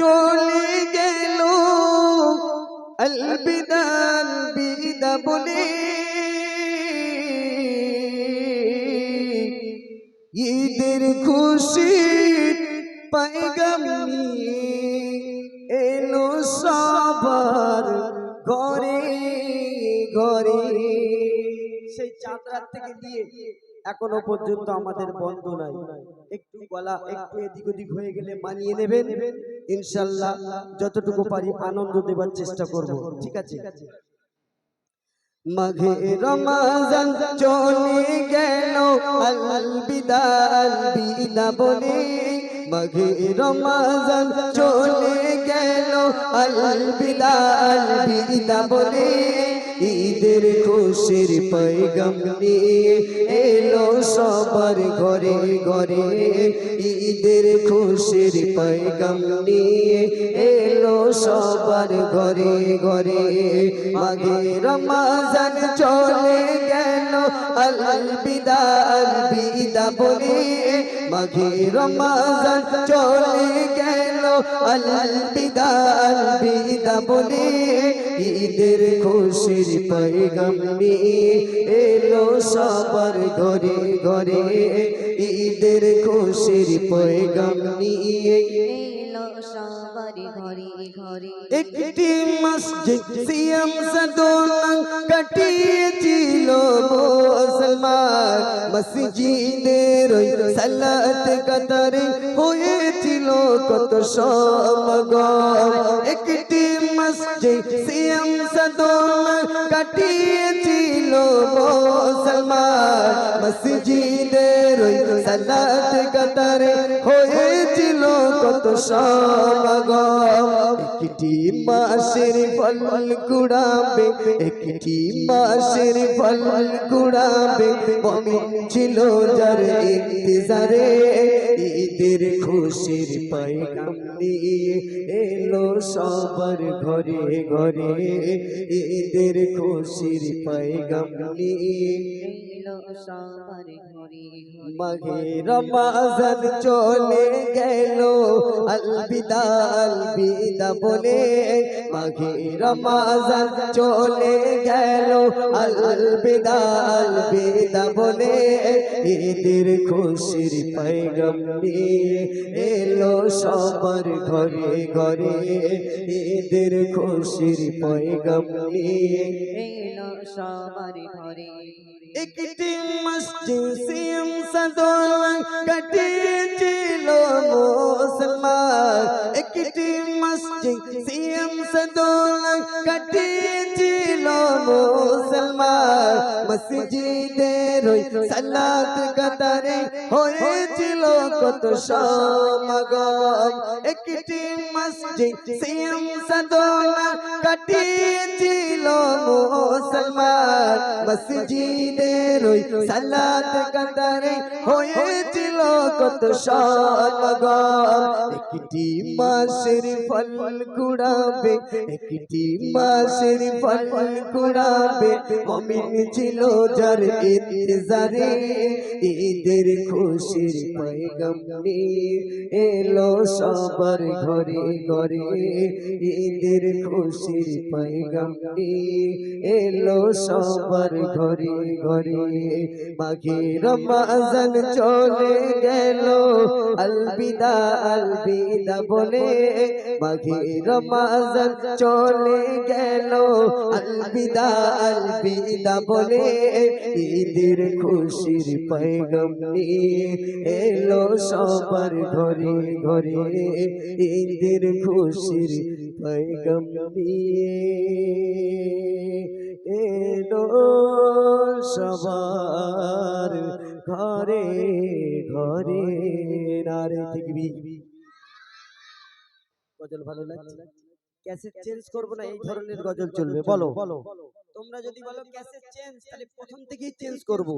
চলে গেল। আলবিদা আলবিদা বলে, ঈদের খুশি পাইগাম এলো সবার ঘরে ঘরে। সেই চাঁদ রাত থেকে দিয়ে এখনও পর্যন্ত আমাদের বন্ধ নাই। একটু গলা একটু এদিক ওদিক হয়ে গেলে মানিয়ে নেবেন। ইনশাল্লাহ যতটুকু পারি আনন্দ দেবার চেষ্টা করব। ঠিক আছে? মাঘে রমাজান চলে গেল। আলবিদা আলবিদা বলে। মাঘে রমাজান চলে গেল। আলবিদা আলবিদা বলে। ঈদের খুশির পৈগম নিয়ে এলো সবার ঘরে ঘরে। ঈদের খুশির পৈগম নিয়ে এলো সবার ঘরে ঘরে মাঘে রমাজান চলে গেল। আলবিদা আলবিদা বলে মাঘে রমাজান চলে গেল। আলবিদা আলবিদা বলে ঈদের খুশির পৈগম এলো সবার ঘরে ঘরে। ঈদের খুশির পৈগম নিয়ে সবার ঘরে ঘরে একটি মসজিদ সিয়াম সদোলং কাটিয়েছিল মুসলমান। মসজিদের ওই সালাত কাতারে হয়েছিল কত সমাগম। একটি মসজিদ সিয়াম সদোলং কাটিয়েছিল মুসলমান। মসজিদের ওই সালাত কাতারে কত একটি মাসের ফল কুড়াবে একটি মাসের ফল কুড়াবে মমিন ছিল যার ইন্তজারে ঈদের খুশির পাইগাম নিয়ে এলো সবার ঘরে ঘরে ঈদের খুশির পাইগাম নিয়ে মাঘে রমাজান চলে গেল আলবিদা আলবিদা বলে মাঘে রমাজান চলে গেল। আলবিদা আলবিদা বলে ঈদের খুশির পৈগম নিয়ে এলো সবার ঘরে ঘরে। ঈদের খুশির পৈগম নিয়ে এলো সবার ঘরে একটি মসজিদ সিম সদোলং কাটিয়েছিল মুসলমান একটি মসজিদ। সিম সদোলং কাটিয়েছিল মুসলমান। মসজিদের ওই সালাত কাতারে হয়েছিল কত সমাগম। একটি মসজিদ সিম সদোলং কাটিয়েছিল মুসলমান। মসজিদের ওই সালাত কাতারে হয়েছিল কত সমাগম। একটি মাসের ফল কুড়াবে, একটি মাসের ফল কুড়াবে। মমিন ছিল যার ইন্তজারে, ঈদের খুশির পৈগম এলো সবার ঘরে ঘরে। ঈদের খুশির পৈগম এলো সবার ঘরে ঘরে মাঘে রমাজান চলে গেল। আলবিদা আলবিদা বলে মাঘে রমাজান চলে গেল। আলবিদা আলবিদা বলে, ঈদের খুশির পৈগম এলো সবার ঘরে ঘরে ঈদের খুশির পৈগম এলো সবার ঘরে ঘরে নারে দেখবি। গজল ভালো লাগছে? ক্যাসেট চেঞ্জ করব না, এই ধরনের গজল চলবে, বলো। বলো। তোমরা যদি বলো ক্যাসেট চেঞ্জ, তাহলে প্রথম থেকেই চেঞ্জ করব।